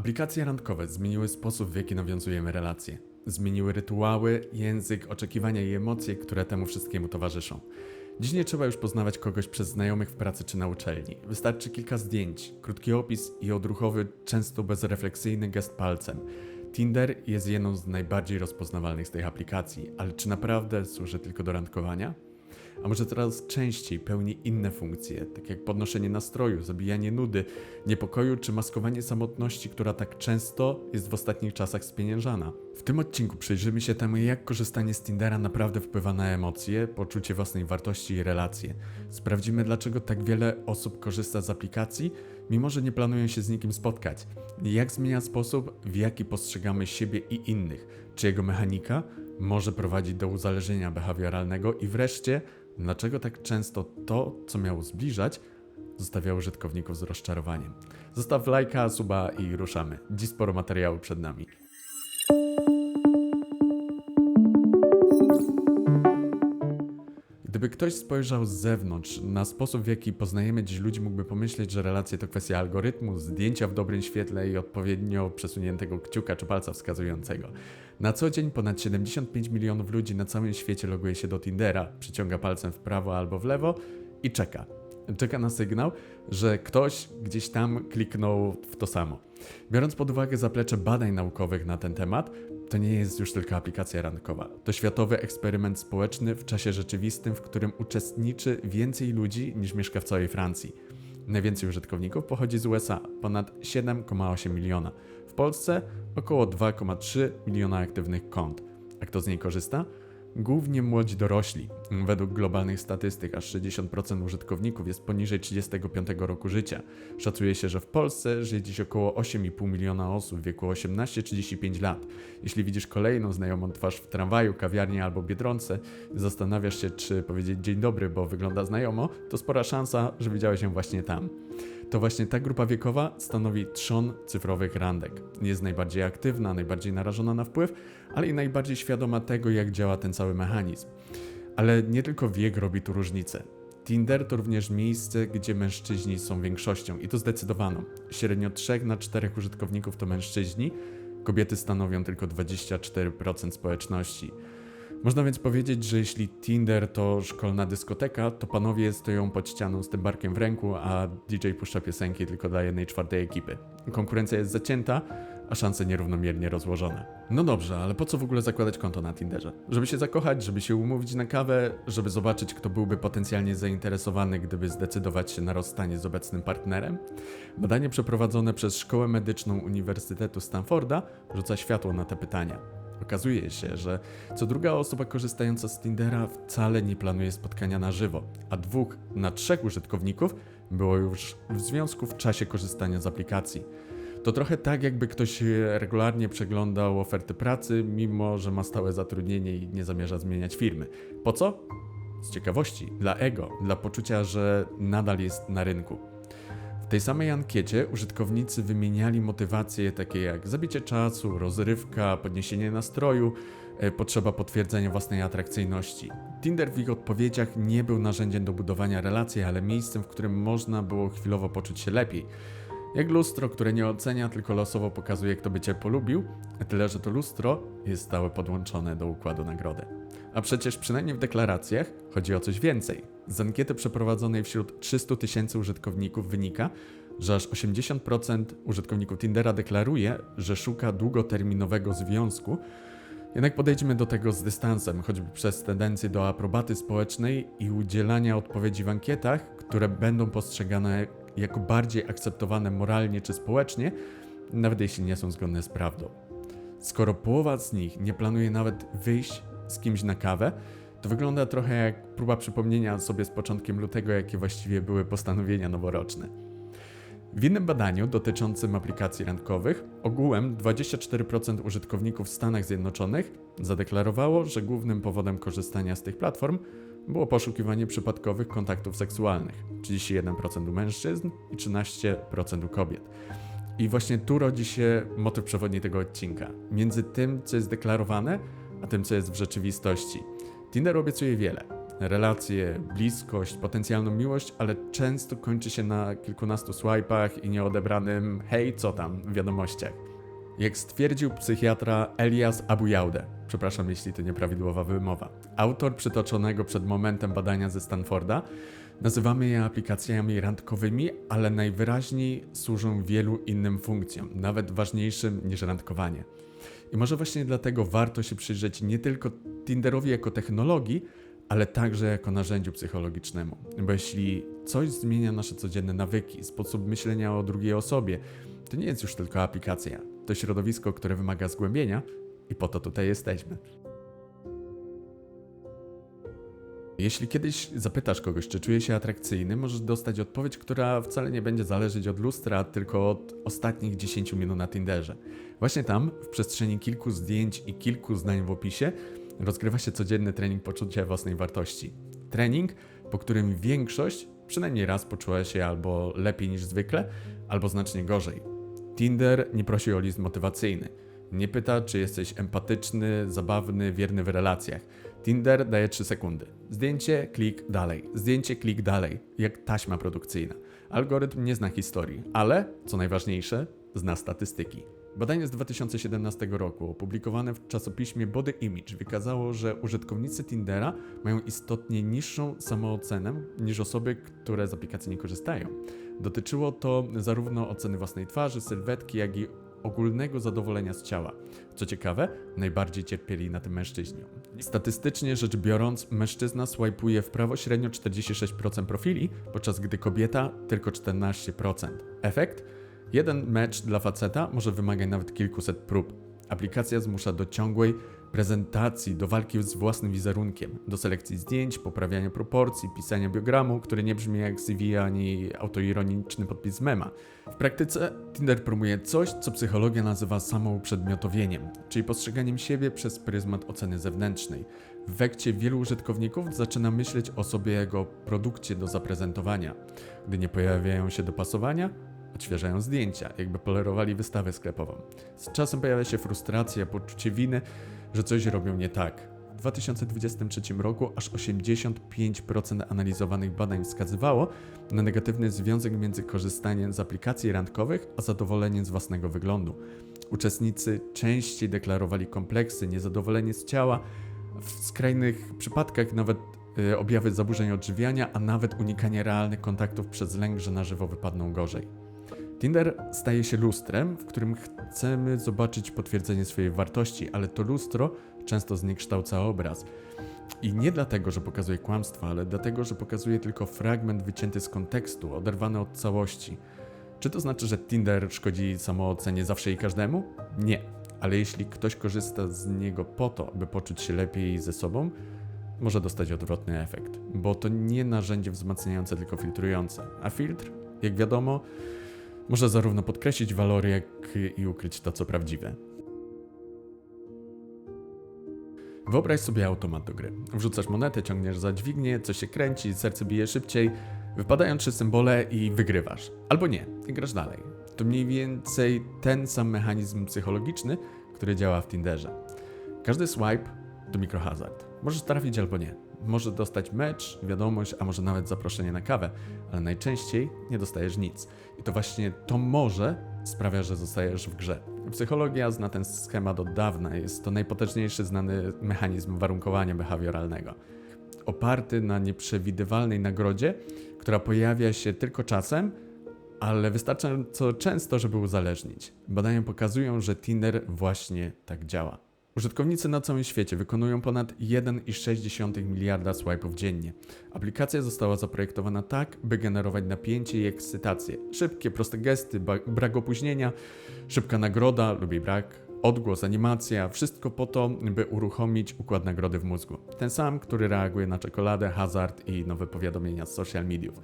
Aplikacje randkowe zmieniły sposób, w jaki nawiązujemy relacje. Zmieniły rytuały, język, oczekiwania i emocje, które temu wszystkiemu towarzyszą. Dziś nie trzeba już poznawać kogoś przez znajomych w pracy czy na uczelni. Wystarczy kilka zdjęć, krótki opis i odruchowy, często bezrefleksyjny gest palcem. Tinder jest jedną z najbardziej rozpoznawalnych z tych aplikacji, ale czy naprawdę służy tylko do randkowania? A może coraz częściej pełni inne funkcje, tak jak podnoszenie nastroju, zabijanie nudy, niepokoju czy maskowanie samotności, która tak często jest w ostatnich czasach spieniężana. W tym odcinku przyjrzymy się temu, jak korzystanie z Tindera naprawdę wpływa na emocje, poczucie własnej wartości i relacje. Sprawdzimy, dlaczego tak wiele osób korzysta z aplikacji, mimo że nie planują się z nikim spotkać. Jak zmienia sposób, w jaki postrzegamy siebie i innych, czy jego mechanika może prowadzić do uzależnienia behawioralnego i wreszcie, dlaczego tak często to, co miało zbliżać, zostawia użytkowników z rozczarowaniem. Zostaw lajka, suba i ruszamy. Dziś sporo materiału przed nami. Gdyby ktoś spojrzał z zewnątrz na sposób, w jaki poznajemy dziś ludzi, mógłby pomyśleć, że relacje to kwestia algorytmu, zdjęcia w dobrym świetle i odpowiednio przesuniętego kciuka czy palca wskazującego. Na co dzień ponad 75 milionów ludzi na całym świecie loguje się do Tindera, przyciąga palcem w prawo albo w lewo i czeka. Czeka na sygnał, że ktoś gdzieś tam kliknął w to samo. Biorąc pod uwagę zaplecze badań naukowych na ten temat, to nie jest już tylko aplikacja randkowa. To światowy eksperyment społeczny w czasie rzeczywistym, w którym uczestniczy więcej ludzi niż mieszka w całej Francji. Najwięcej użytkowników pochodzi z USA, ponad 7,8 miliona. W Polsce około 2,3 miliona aktywnych kont. A kto z niej korzysta? Głównie młodzi dorośli. Według globalnych statystyk aż 60% użytkowników jest poniżej 35 roku życia. Szacuje się, że w Polsce żyje dziś około 8,5 miliona osób w wieku 18-35 lat. Jeśli widzisz kolejną znajomą twarz w tramwaju, kawiarni albo biedronce, zastanawiasz się, czy powiedzieć dzień dobry, bo wygląda znajomo, to spora szansa, że widziałeś ją właśnie tam. To właśnie ta grupa wiekowa stanowi trzon cyfrowych randek. Jest najbardziej aktywna, najbardziej narażona na wpływ, ale i najbardziej świadoma tego, jak działa ten cały mechanizm. Ale nie tylko wiek robi tu różnicę. Tinder to również miejsce, gdzie mężczyźni są większością i to zdecydowaną. Średnio 3 na 4 użytkowników to mężczyźni, kobiety stanowią tylko 24% społeczności. Można więc powiedzieć, że jeśli Tinder to szkolna dyskoteka, to panowie stoją pod ścianą z tym barkiem w ręku, a DJ puszcza piosenki tylko dla jednej czwartej ekipy. Konkurencja jest zacięta, a szanse nierównomiernie rozłożone. No dobrze, ale po co w ogóle zakładać konto na Tinderze? Żeby się zakochać, żeby się umówić na kawę, żeby zobaczyć, kto byłby potencjalnie zainteresowany, gdyby zdecydować się na rozstanie z obecnym partnerem? Badanie przeprowadzone przez Szkołę Medyczną Uniwersytetu Stanforda rzuca światło na te pytania. Okazuje się, że co druga osoba korzystająca z Tindera wcale nie planuje spotkania na żywo, a dwóch na trzech użytkowników było już w związku w czasie korzystania z aplikacji. To trochę tak, jakby ktoś regularnie przeglądał oferty pracy, mimo że ma stałe zatrudnienie i nie zamierza zmieniać firmy. Po co? Z ciekawości, dla ego, dla poczucia, że nadal jest na rynku. Tej samej ankiecie użytkownicy wymieniali motywacje takie jak zabicie czasu, rozrywka, podniesienie nastroju, e, potrzeba potwierdzenia własnej atrakcyjności. Tinder w ich odpowiedziach nie był narzędziem do budowania relacji, ale miejscem, w którym można było chwilowo poczuć się lepiej. Jak lustro, które nie ocenia, tylko losowo pokazuje, kto by cię polubił, tyle że to lustro jest stałe podłączone do układu nagrody. A przecież przynajmniej w deklaracjach chodzi o coś więcej. Z ankiety przeprowadzonej wśród 300 tysięcy użytkowników wynika, że aż 80% użytkowników Tindera deklaruje, że szuka długoterminowego związku, jednak podejdźmy do tego z dystansem, choćby przez tendencję do aprobaty społecznej i udzielania odpowiedzi w ankietach, które będą postrzegane jako bardziej akceptowane moralnie czy społecznie, nawet jeśli nie są zgodne z prawdą. Skoro połowa z nich nie planuje nawet wyjść z kimś na kawę, to wygląda trochę jak próba przypomnienia sobie z początkiem lutego, jakie właściwie były postanowienia noworoczne. W innym badaniu dotyczącym aplikacji randkowych, ogółem 24% użytkowników w Stanach Zjednoczonych zadeklarowało, że głównym powodem korzystania z tych platform było poszukiwanie przypadkowych kontaktów seksualnych 31% u mężczyzn i 13% u kobiet. I właśnie tu rodzi się motyw przewodni tego odcinka. Między tym, co jest deklarowane, a tym, co jest w rzeczywistości. Tinder obiecuje wiele. relacje, bliskość, potencjalną miłość, ale często kończy się na kilkunastu swipach i nieodebranym hej, co tam wiadomościach. Jak stwierdził psychiatra Elias Abujaude, przepraszam jeśli to nieprawidłowa wymowa, autor przytoczonego przed momentem badania ze Stanforda, nazywamy je aplikacjami randkowymi, ale najwyraźniej służą wielu innym funkcjom, nawet ważniejszym niż randkowanie. I może właśnie dlatego warto się przyjrzeć nie tylko Tinderowi jako technologii, ale także jako narzędziu psychologicznemu. Bo jeśli coś zmienia nasze codzienne nawyki, sposób myślenia o drugiej osobie, to nie jest już tylko aplikacja. To środowisko, które wymaga zgłębienia i po to tutaj jesteśmy. Jeśli kiedyś zapytasz kogoś, czy czuje się atrakcyjny, możesz dostać odpowiedź, która wcale nie będzie zależeć od lustra, tylko od ostatnich 10 minut na Tinderze. Właśnie tam, w przestrzeni kilku zdjęć i kilku zdań w opisie, rozgrywa się codzienny trening poczucia własnej wartości. Trening, po którym większość przynajmniej raz poczuła się albo lepiej niż zwykle, albo znacznie gorzej. Tinder nie prosi o list motywacyjny. Nie pyta, czy jesteś empatyczny, zabawny, wierny w relacjach. Tinder daje 3 sekundy. Zdjęcie, klik dalej. Zdjęcie, klik dalej. Jak taśma produkcyjna. Algorytm nie zna historii, ale, co najważniejsze, zna statystyki. Badanie z 2017 roku, opublikowane w czasopiśmie Body Image, wykazało, że użytkownicy Tindera mają istotnie niższą samoocenę niż osoby, które z aplikacji nie korzystają. Dotyczyło to zarówno oceny własnej twarzy, sylwetki, jak i ogólnego zadowolenia z ciała. Co ciekawe, najbardziej cierpieli na tym mężczyźni. Statystycznie rzecz biorąc, mężczyzna swajpuje w prawo średnio 46% profili, podczas gdy kobieta tylko 14%. Efekt? Jeden mecz dla faceta może wymagać nawet kilkuset prób. Aplikacja zmusza do ciągłej prezentacji, do walki z własnym wizerunkiem, do selekcji zdjęć, poprawiania proporcji, pisania biogramu, który nie brzmi jak CV ani autoironiczny podpis mema. W praktyce Tinder promuje coś, co psychologia nazywa samouprzedmiotowieniem, czyli postrzeganiem siebie przez pryzmat oceny zewnętrznej. W wekcie wielu użytkowników zaczyna myśleć o sobie jako produkcie do zaprezentowania. Gdy nie pojawiają się dopasowania, odświeżają zdjęcia, jakby polerowali wystawę sklepową. Z czasem pojawia się frustracja, poczucie winy, że coś robią nie tak. W 2023 roku aż 85% analizowanych badań wskazywało na negatywny związek między korzystaniem z aplikacji randkowych a zadowoleniem z własnego wyglądu. Uczestnicy częściej deklarowali kompleksy, niezadowolenie z ciała, w skrajnych przypadkach nawet y, objawy zaburzeń odżywiania, a nawet unikanie realnych kontaktów przez lęk, że na żywo wypadną gorzej. Tinder staje się lustrem, w którym chcemy zobaczyć potwierdzenie swojej wartości, ale to lustro często zniekształca obraz. I nie dlatego, że pokazuje kłamstwa, ale dlatego, że pokazuje tylko fragment wycięty z kontekstu, oderwany od całości. Czy to znaczy, że Tinder szkodzi samoocenie zawsze i każdemu? Nie. Ale jeśli ktoś korzysta z niego po to, by poczuć się lepiej ze sobą, może dostać odwrotny efekt, bo to nie narzędzie wzmacniające, tylko filtrujące. A filtr, jak wiadomo, może zarówno podkreślić walory, jak i ukryć to, co prawdziwe. Wyobraź sobie automat do gry. Wrzucasz monetę, ciągniesz za dźwignię, coś się kręci, serce bije szybciej, wypadają trzy symbole i wygrywasz. Albo nie, i grasz dalej. To mniej więcej ten sam mechanizm psychologiczny, który działa w Tinderze. Każdy swipe to mikrohazard. Możesz trafić albo nie. Może dostać mecz, wiadomość, a może nawet zaproszenie na kawę, ale najczęściej nie dostajesz nic. I to właśnie to może sprawia, że zostajesz w grze. Psychologia zna ten schemat od dawna. Jest to najpotężniejszy znany mechanizm warunkowania behawioralnego. Oparty na nieprzewidywalnej nagrodzie, która pojawia się tylko czasem, ale wystarczająco często, żeby uzależnić. Badania pokazują, że Tinder właśnie tak działa. Użytkownicy na całym świecie wykonują ponad 1,6 miliarda swipe'ów dziennie. Aplikacja została zaprojektowana tak, by generować napięcie i ekscytację. Szybkie, proste gesty, brak opóźnienia, szybka nagroda lub jej brak, odgłos, animacja, wszystko po to, by uruchomić układ nagrody w mózgu. Ten sam, który reaguje na czekoladę, hazard i nowe powiadomienia z social mediów.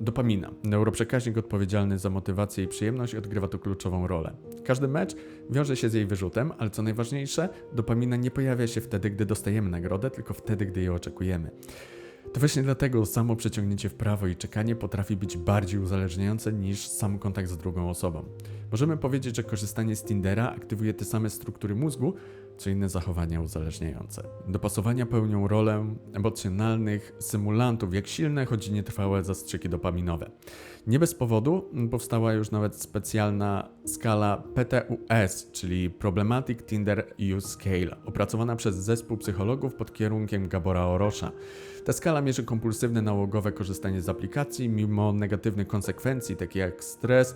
Dopamina, neuroprzekaźnik odpowiedzialny za motywację i przyjemność, odgrywa tu kluczową rolę. Każdy mecz wiąże się z jej wyrzutem, ale co najważniejsze, dopamina nie pojawia się wtedy, gdy dostajemy nagrodę, tylko wtedy, gdy jej oczekujemy. To właśnie dlatego samo przeciągnięcie w prawo i czekanie potrafi być bardziej uzależniające niż sam kontakt z drugą osobą. Możemy powiedzieć, że korzystanie z Tindera aktywuje te same struktury mózgu, co inne zachowania uzależniające. Dopasowania pełnią rolę emocjonalnych symulantów, jak silne, choć nietrwałe zastrzyki dopaminowe. Nie bez powodu powstała już nawet specjalna skala PTUS, czyli Problematic Tinder Use Scale, opracowana przez zespół psychologów pod kierunkiem Gabora Orosza. Ta skala mierzy kompulsywne nałogowe korzystanie z aplikacji mimo negatywnych konsekwencji, takie jak stres,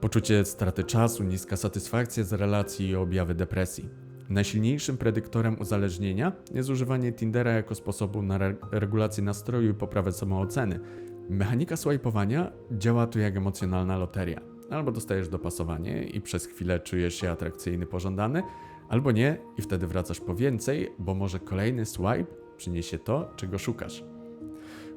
poczucie straty czasu, niska satysfakcja z relacji i objawy depresji. Najsilniejszym predyktorem uzależnienia jest używanie Tindera jako sposobu na re regulację nastroju i poprawę samooceny. Mechanika swajpowania działa tu jak emocjonalna loteria. Albo dostajesz dopasowanie i przez chwilę czujesz się atrakcyjny, pożądany, albo nie i wtedy wracasz po więcej, bo może kolejny swipe przyniesie to, czego szukasz.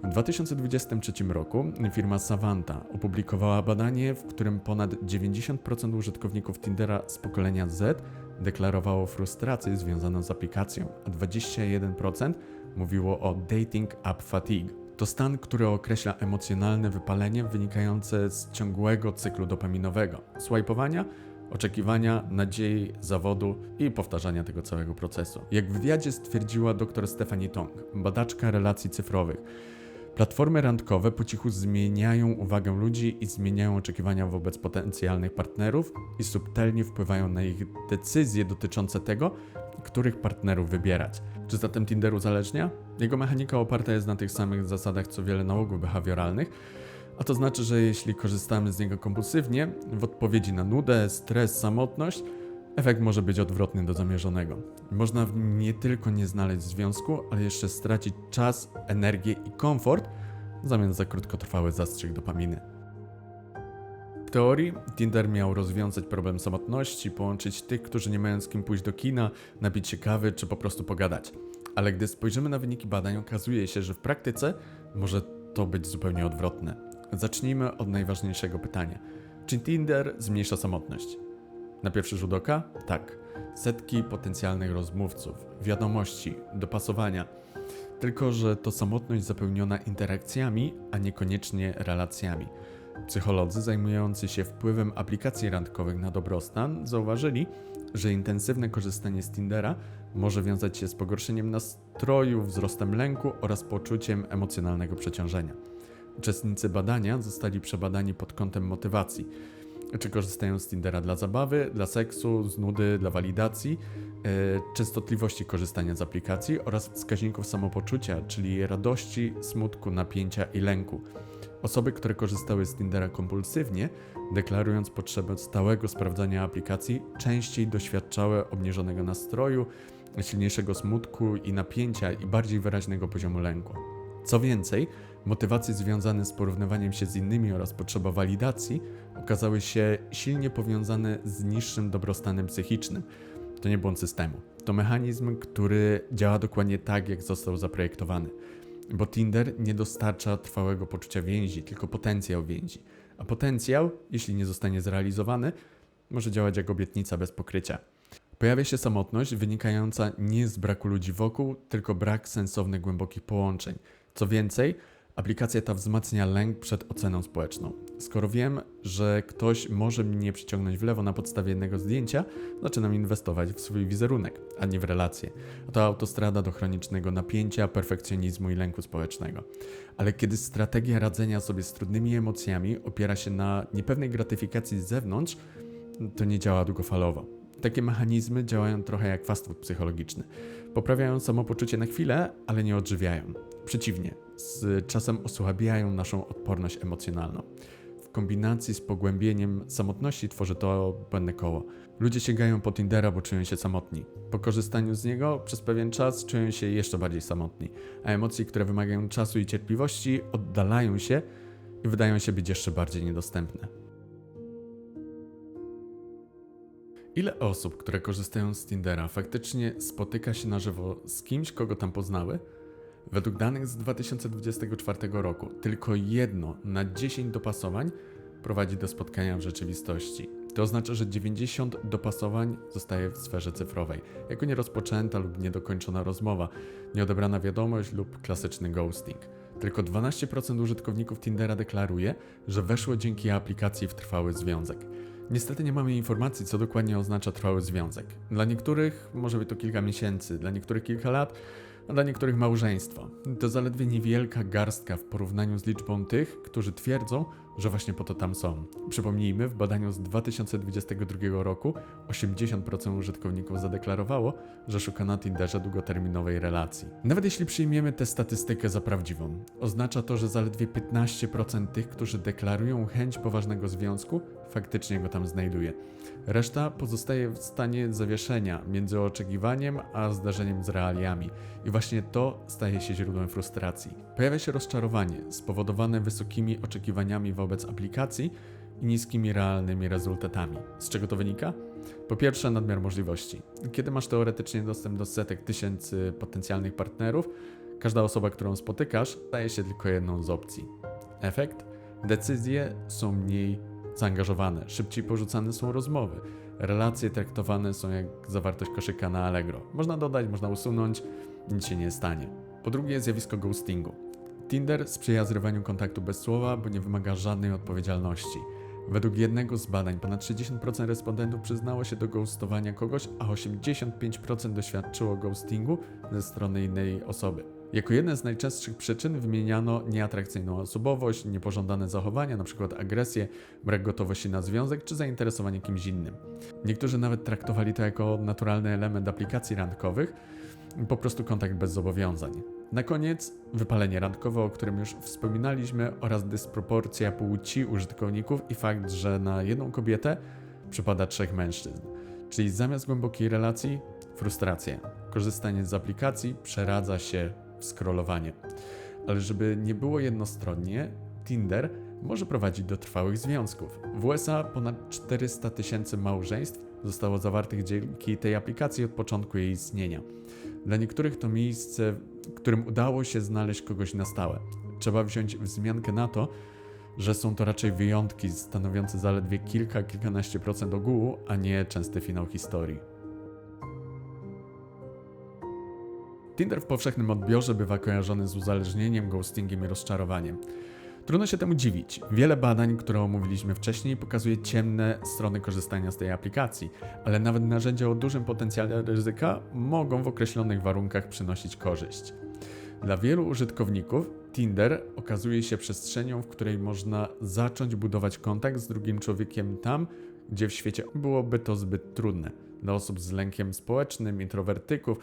W 2023 roku firma Savanta opublikowała badanie, w którym ponad 90% użytkowników Tindera z pokolenia Z deklarowało frustrację związaną z aplikacją, a 21% mówiło o dating app fatigue. To stan, który określa emocjonalne wypalenie wynikające z ciągłego cyklu dopaminowego, swajpowania, oczekiwania, nadziei, zawodu i powtarzania tego całego procesu. Jak w wywiadzie stwierdziła dr Stephanie Tong, badaczka relacji cyfrowych, Platformy randkowe po cichu zmieniają uwagę ludzi i zmieniają oczekiwania wobec potencjalnych partnerów i subtelnie wpływają na ich decyzje dotyczące tego, których partnerów wybierać. Czy zatem Tinder uzależnia? Jego mechanika oparta jest na tych samych zasadach co wiele nałogów behawioralnych, a to znaczy, że jeśli korzystamy z niego kompulsywnie, w odpowiedzi na nudę, stres, samotność, efekt może być odwrotny do zamierzonego. Można w nim nie tylko nie znaleźć związku, ale jeszcze stracić czas, energię i komfort w zamian za krótkotrwały zastrzyk dopaminy. W teorii Tinder miał rozwiązać problem samotności, połączyć tych, którzy nie mają z kim pójść do kina, napić się kawy czy po prostu pogadać. Ale gdy spojrzymy na wyniki badań, okazuje się, że w praktyce może to być zupełnie odwrotne. Zacznijmy od najważniejszego pytania. Czy Tinder zmniejsza samotność? Na pierwszy rzut oka? Tak. Setki potencjalnych rozmówców, wiadomości, dopasowania. Tylko, że to samotność zapełniona interakcjami, a niekoniecznie relacjami. Psycholodzy zajmujący się wpływem aplikacji randkowych na dobrostan zauważyli, że intensywne korzystanie z Tindera może wiązać się z pogorszeniem nastroju, wzrostem lęku oraz poczuciem emocjonalnego przeciążenia. Uczestnicy badania zostali przebadani pod kątem motywacji czy korzystają z Tindera dla zabawy, dla seksu, z nudy, dla walidacji, yy, częstotliwości korzystania z aplikacji oraz wskaźników samopoczucia, czyli radości, smutku, napięcia i lęku. Osoby, które korzystały z Tindera kompulsywnie, deklarując potrzebę stałego sprawdzania aplikacji, częściej doświadczały obniżonego nastroju, silniejszego smutku i napięcia i bardziej wyraźnego poziomu lęku. Co więcej, motywacje związane z porównywaniem się z innymi oraz potrzeba walidacji okazały się silnie powiązane z niższym dobrostanem psychicznym. To nie błąd systemu. To mechanizm, który działa dokładnie tak, jak został zaprojektowany. Bo Tinder nie dostarcza trwałego poczucia więzi, tylko potencjał więzi. A potencjał, jeśli nie zostanie zrealizowany, może działać jak obietnica bez pokrycia. Pojawia się samotność wynikająca nie z braku ludzi wokół, tylko brak sensownych, głębokich połączeń. Co więcej, Aplikacja ta wzmacnia lęk przed oceną społeczną. Skoro wiem, że ktoś może mnie przyciągnąć w lewo na podstawie jednego zdjęcia, zaczynam inwestować w swój wizerunek, a nie w relacje. To autostrada do chronicznego napięcia, perfekcjonizmu i lęku społecznego. Ale kiedy strategia radzenia sobie z trudnymi emocjami opiera się na niepewnej gratyfikacji z zewnątrz, to nie działa długofalowo. Takie mechanizmy działają trochę jak fast food psychologiczny. Poprawiają samopoczucie na chwilę, ale nie odżywiają. Przeciwnie, z czasem osłabiają naszą odporność emocjonalną. W kombinacji z pogłębieniem samotności tworzy to błędne koło. Ludzie sięgają po Tindera, bo czują się samotni. Po korzystaniu z niego przez pewien czas czują się jeszcze bardziej samotni, a emocje, które wymagają czasu i cierpliwości, oddalają się i wydają się być jeszcze bardziej niedostępne. Ile osób, które korzystają z Tindera, faktycznie spotyka się na żywo z kimś, kogo tam poznały? Według danych z 2024 roku tylko jedno na 10 dopasowań prowadzi do spotkania w rzeczywistości. To oznacza, że 90 dopasowań zostaje w sferze cyfrowej, jako nierozpoczęta lub niedokończona rozmowa, nieodebrana wiadomość lub klasyczny ghosting. Tylko 12% użytkowników Tindera deklaruje, że weszło dzięki aplikacji w trwały związek. Niestety nie mamy informacji, co dokładnie oznacza trwały związek. Dla niektórych może być to kilka miesięcy, dla niektórych kilka lat, a dla niektórych małżeństwo. To zaledwie niewielka garstka w porównaniu z liczbą tych, którzy twierdzą, że właśnie po to tam są. Przypomnijmy, w badaniu z 2022 roku 80% użytkowników zadeklarowało, że szuka na Tinderze długoterminowej relacji. Nawet jeśli przyjmiemy tę statystykę za prawdziwą, oznacza to, że zaledwie 15% tych, którzy deklarują chęć poważnego związku, faktycznie go tam znajduje. Reszta pozostaje w stanie zawieszenia między oczekiwaniem a zdarzeniem z realiami. I właśnie to staje się źródłem frustracji. Pojawia się rozczarowanie spowodowane wysokimi oczekiwaniami wobec aplikacji i niskimi realnymi rezultatami. Z czego to wynika? Po pierwsze, nadmiar możliwości. Kiedy masz teoretycznie dostęp do setek tysięcy potencjalnych partnerów, każda osoba, którą spotykasz, staje się tylko jedną z opcji. Efekt? Decyzje są mniej zaangażowane, szybciej porzucane są rozmowy. Relacje traktowane są jak zawartość koszyka na Allegro. Można dodać, można usunąć, nic się nie stanie. Po drugie, zjawisko ghostingu. Tinder sprzyja zrywaniu kontaktu bez słowa, bo nie wymaga żadnej odpowiedzialności. Według jednego z badań ponad 60% respondentów przyznało się do ghostowania kogoś, a 85% doświadczyło ghostingu ze strony innej osoby. Jako jedne z najczęstszych przyczyn wymieniano nieatrakcyjną osobowość, niepożądane zachowania, np. agresję, brak gotowości na związek czy zainteresowanie kimś innym. Niektórzy nawet traktowali to jako naturalny element aplikacji randkowych, po prostu kontakt bez zobowiązań. Na koniec wypalenie randkowe, o którym już wspominaliśmy, oraz dysproporcja płci użytkowników i fakt, że na jedną kobietę przypada trzech mężczyzn. Czyli zamiast głębokiej relacji, frustracja. Korzystanie z aplikacji przeradza się w scrollowanie. Ale żeby nie było jednostronnie, Tinder może prowadzić do trwałych związków. W USA ponad 400 tysięcy małżeństw zostało zawartych dzięki tej aplikacji od początku jej istnienia. Dla niektórych to miejsce, w którym udało się znaleźć kogoś na stałe. Trzeba wziąć wzmiankę na to, że są to raczej wyjątki stanowiące zaledwie kilka, kilkanaście procent ogółu, a nie częsty finał historii. Tinder w powszechnym odbiorze bywa kojarzony z uzależnieniem, ghostingiem i rozczarowaniem. Trudno się temu dziwić. Wiele badań, które omówiliśmy wcześniej, pokazuje ciemne strony korzystania z tej aplikacji, ale nawet narzędzia o dużym potencjale ryzyka mogą w określonych warunkach przynosić korzyść. Dla wielu użytkowników Tinder okazuje się przestrzenią, w której można zacząć budować kontakt z drugim człowiekiem tam, gdzie w świecie byłoby to zbyt trudne. Dla osób z lękiem społecznym, introwertyków,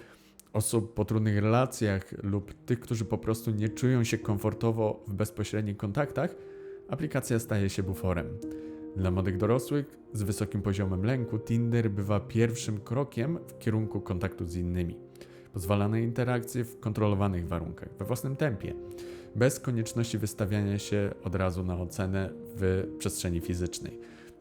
osób po trudnych relacjach lub tych, którzy po prostu nie czują się komfortowo w bezpośrednich kontaktach, aplikacja staje się buforem. Dla młodych dorosłych z wysokim poziomem lęku Tinder bywa pierwszym krokiem w kierunku kontaktu z innymi. Pozwala na interakcje w kontrolowanych warunkach, we własnym tempie, bez konieczności wystawiania się od razu na ocenę w przestrzeni fizycznej.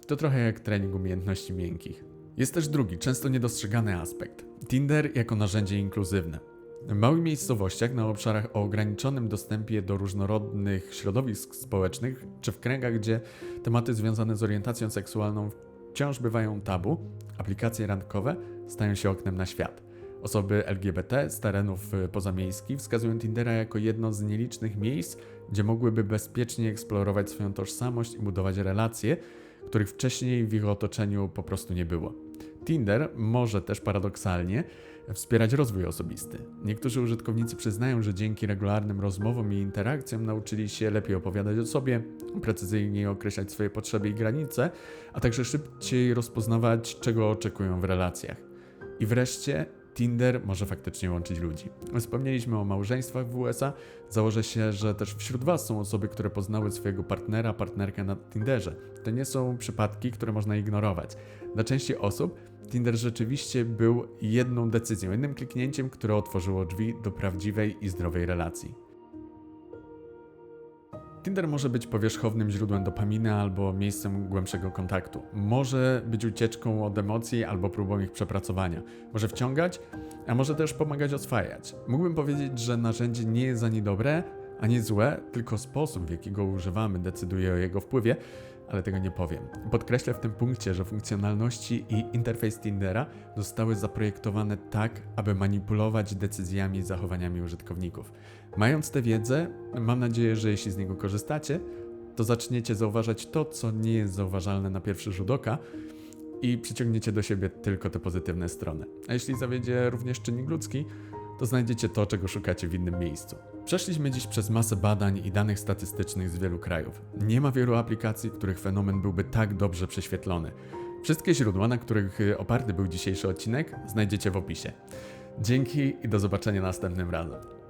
To trochę jak trening umiejętności miękkich. Jest też drugi, często niedostrzegany aspekt. Tinder jako narzędzie inkluzywne. W małych miejscowościach, na obszarach o ograniczonym dostępie do różnorodnych środowisk społecznych, czy w kręgach, gdzie tematy związane z orientacją seksualną wciąż bywają tabu, aplikacje randkowe stają się oknem na świat. Osoby LGBT z terenów y, pozamiejskich wskazują Tindera jako jedno z nielicznych miejsc, gdzie mogłyby bezpiecznie eksplorować swoją tożsamość i budować relacje, których wcześniej w ich otoczeniu po prostu nie było. Tinder może też paradoksalnie wspierać rozwój osobisty. Niektórzy użytkownicy przyznają, że dzięki regularnym rozmowom i interakcjom nauczyli się lepiej opowiadać o sobie, precyzyjniej określać swoje potrzeby i granice, a także szybciej rozpoznawać, czego oczekują w relacjach. I wreszcie Tinder może faktycznie łączyć ludzi. Wspomnieliśmy o małżeństwach w USA. Założę się, że też wśród Was są osoby, które poznały swojego partnera, partnerkę na Tinderze. To nie są przypadki, które można ignorować. Dla części osób Tinder rzeczywiście był jedną decyzją, jednym kliknięciem, które otworzyło drzwi do prawdziwej i zdrowej relacji. Tinder może być powierzchownym źródłem dopaminy albo miejscem głębszego kontaktu. Może być ucieczką od emocji albo próbą ich przepracowania. Może wciągać, a może też pomagać oswajać. Mógłbym powiedzieć, że narzędzie nie jest ani dobre, ani złe, tylko sposób, w jaki go używamy, decyduje o jego wpływie. Ale tego nie powiem. Podkreślę w tym punkcie, że funkcjonalności i interfejs Tindera zostały zaprojektowane tak, aby manipulować decyzjami i zachowaniami użytkowników. Mając tę wiedzę, mam nadzieję, że jeśli z niego korzystacie, to zaczniecie zauważać to, co nie jest zauważalne na pierwszy rzut oka i przyciągniecie do siebie tylko te pozytywne strony. A jeśli zawiedzie również czynnik ludzki, to znajdziecie to, czego szukacie w innym miejscu. Przeszliśmy dziś przez masę badań i danych statystycznych z wielu krajów. Nie ma wielu aplikacji, których fenomen byłby tak dobrze prześwietlony. Wszystkie źródła, na których y, oparty był dzisiejszy odcinek, znajdziecie w opisie. Dzięki i do zobaczenia następnym razem.